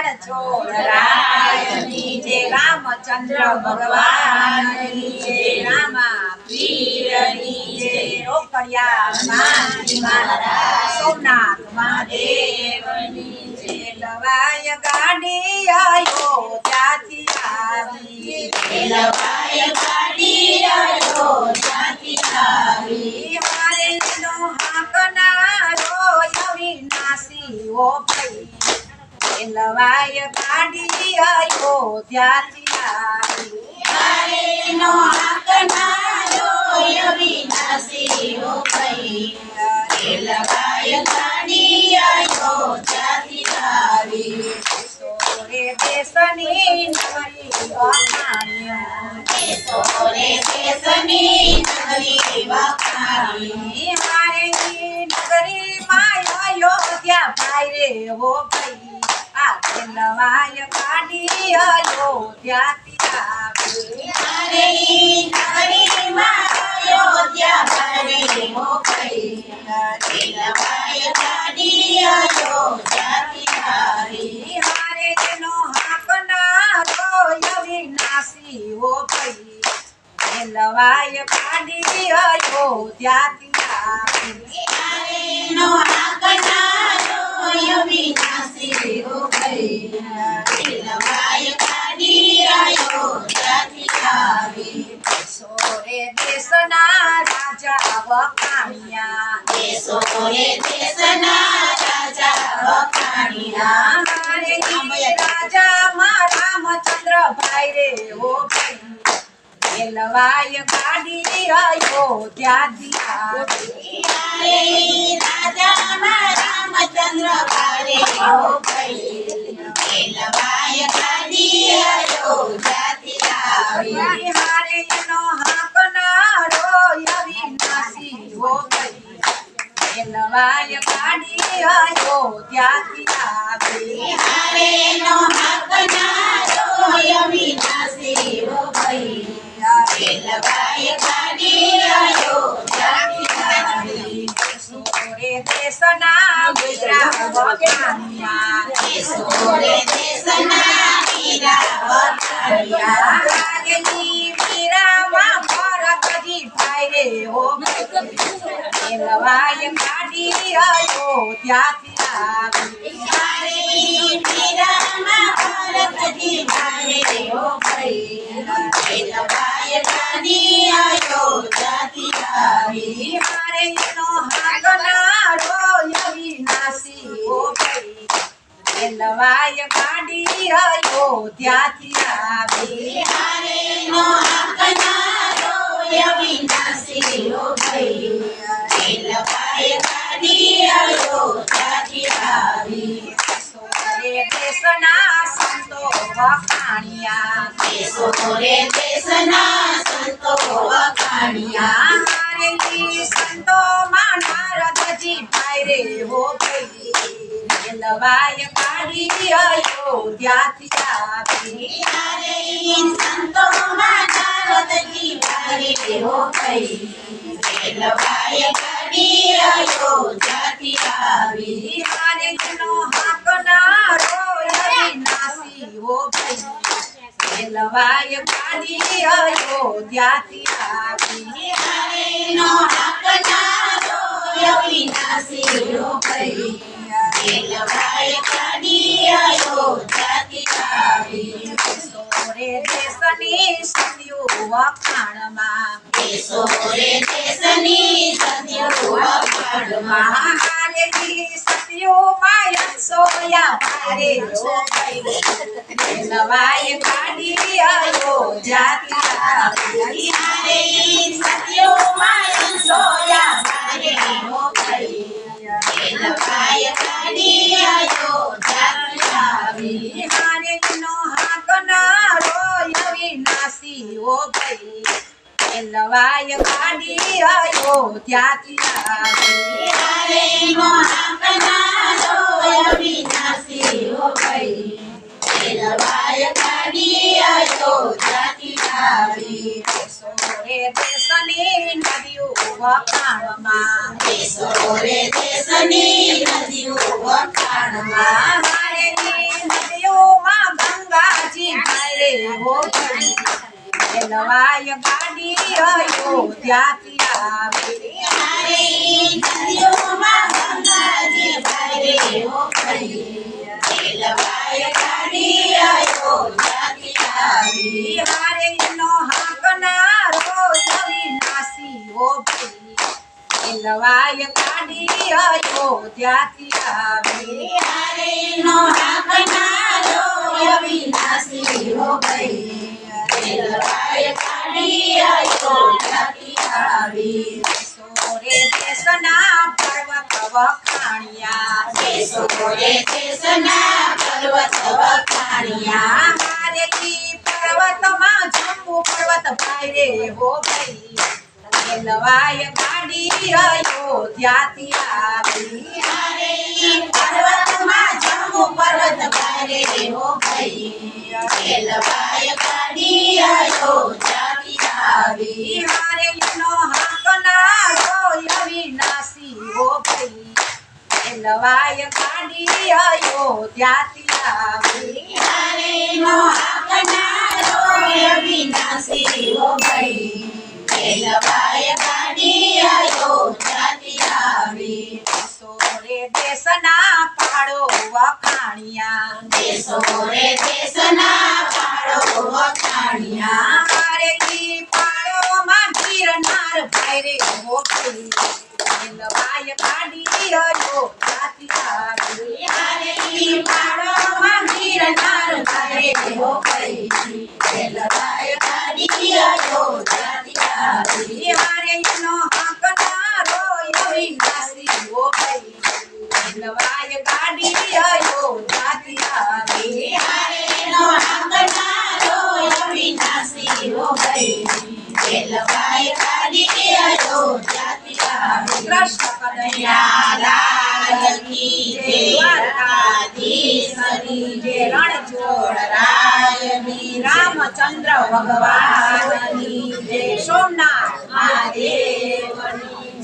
વાળ છોડરાયની જે રામચંદ્ર ભગવાનની જે રામા પીરની જે રોકડિયા માની મારા સોમનાથ મહાદેવની જે લવાય ગાડી આયો ત્યાંથી આવી. લવાય ગાડી આયો ત્યાંથી ભાઈ લવાય આવ્યો આયો. ત્યાંથી આવી નો આંકનારો અવિનાશી હો ભાઈ ગાડી આયો ત્યાંથી આવી સોરે દેશની નગરી વખાણ્યા. સોરે દેશની વખાણી મારે નગરીમાં અયોધ્યા ભાઈ રે હો ભાઈ. આ લવાય ગાડી અયોધ્યાથી આવી નગરીમાં અયોધ્યા ભરે હો ભાઈ લવાય ગાડી આયો ત્યાંથી આવી હારે જેનો હાકનારો અવિનાશી હો ભાઈ લવાય ગાડી અયોધ્યાથી આવી નો આંકનારો અવિનાશી હો ભાઈ દેશના રાજા વખાણ્યા દેશો રે દેશના રાજા વખાણિયા મારે રાજા મા રામચંદ્ર ભાઈ રે હો ભાઈ એ લવાય ગાડી અયોધ્યાથી આવી રે રાજા રામચંદ્ર ભારે હો ભાઈ લવાય ગાડી દેશના વીરા વખાણ્યા. સોરે દેશના વીરા વખાણિયા હારેલી વીરામાં ભરતજી ભાઈ રે હો ભાઈ. એ લવાય ગાડી અયોધ્યાથી આવી મારી વીરામાં ભારતજી ભારે હો ભાઈ લવાય ગાડી આયો જાતિ આવી હારે એનો હાકનારો અવિનાશી હો ભાઈ. એ લવાય ગાડી અયોધ્યાથી આવી. હારે નો આંકનારો હો ભાઈ. લવાય ગાડી જાતિ આવી. સોરે દેશના સંતો વખાણ્યા. સોરે દેશના સંતો વખાણિયા. હારેલી સંતો માં નારદજી ભાઈ રે હો ભાઈ. એ લવાય કાઢી અયોધ્યાથી આવી હારે સંતોમાં નારદજી ભારે હો ભાઈ લવાય ગાડી આયો જાતિ આવી હારે જેનો હાકનારો અવિનાશી હો ભાઈ એ લવાય કાઢી અયોધ્યાથી આવી હારે નો હાકનારો અવિનાશી હો ભાઈ લવાય ગાડી આયો જાતિ આવી સોરે દેશની સત્યુ વખાણમાં સોરે દેશની સત્યો વખાણમાં મહારેલી સત્યો માયન સોયા ભારે ઓ ભાઈ લવાય કાઢી આયો જાતિ આવી હારે સત્યો માયન સોયા ભારે હો ભાઈ લવાય ગાડી આયો જાતિ આવી. સોરે દેશની નદીઓ વખાણમાં સોરે દેશની નદીઓ વખાણમાં હારેલી નદીઓ હો ભાઈ એલવાય ગાડી અયોધ્યાથી આવે. હારે નદીઓમાં ગંગાજી ભારે હો ભાઈ. એલવાય ગાડી અયોધ્યાથી આવી. હારે એનો હાંકનારો અવિનાશી હો ભાઈ. એલવાય ગાડી અયોધ્યાથી આવે હારેનો હાકનારો અવિનાશી હો ભાઈ એલવાય ગાડી અયોધ્યાથી આવી સોરે દેશના પર્વત પર્વત વખાણિયા હારે ઈ પર્વતમાં જંબુ પર્વત ભાઈ હો ભાઈ એલવાય આવી હારે ઈ પર્વતમાં જમ્મુ પર્વત ભારે હો ભાઈ એલવાય ગાડી અયોધ્યાથી આવી હારે હો અયોધ્યાથી આવી હારેનો હાકનારો અવિનાશી હો ભાઈ એલવાય ગાડી અયોધ્યાથી આવી સોરે દેશના પાડો વખાણિયા દેશો રે દેશના પાડો વખાણિયા હારે ઈ પાડોમાં ગિરનાર ભાઈ રે હો ભાઈ એલવાય ગાડી અયોધ્યાથી આવી હારે। ઈ પાડોમાં ગિરનાર ભારે હો ભાઈ એલવાય ગાડી અયોધ્યાથી આવી ગાડી અયોધ્યાથી આવી કૃષ્ણ કનૈયા લાલ કી જય દ્વારકાધીશની રામચંદ્ર ભગવાનની સોમનાથ મહાદેવની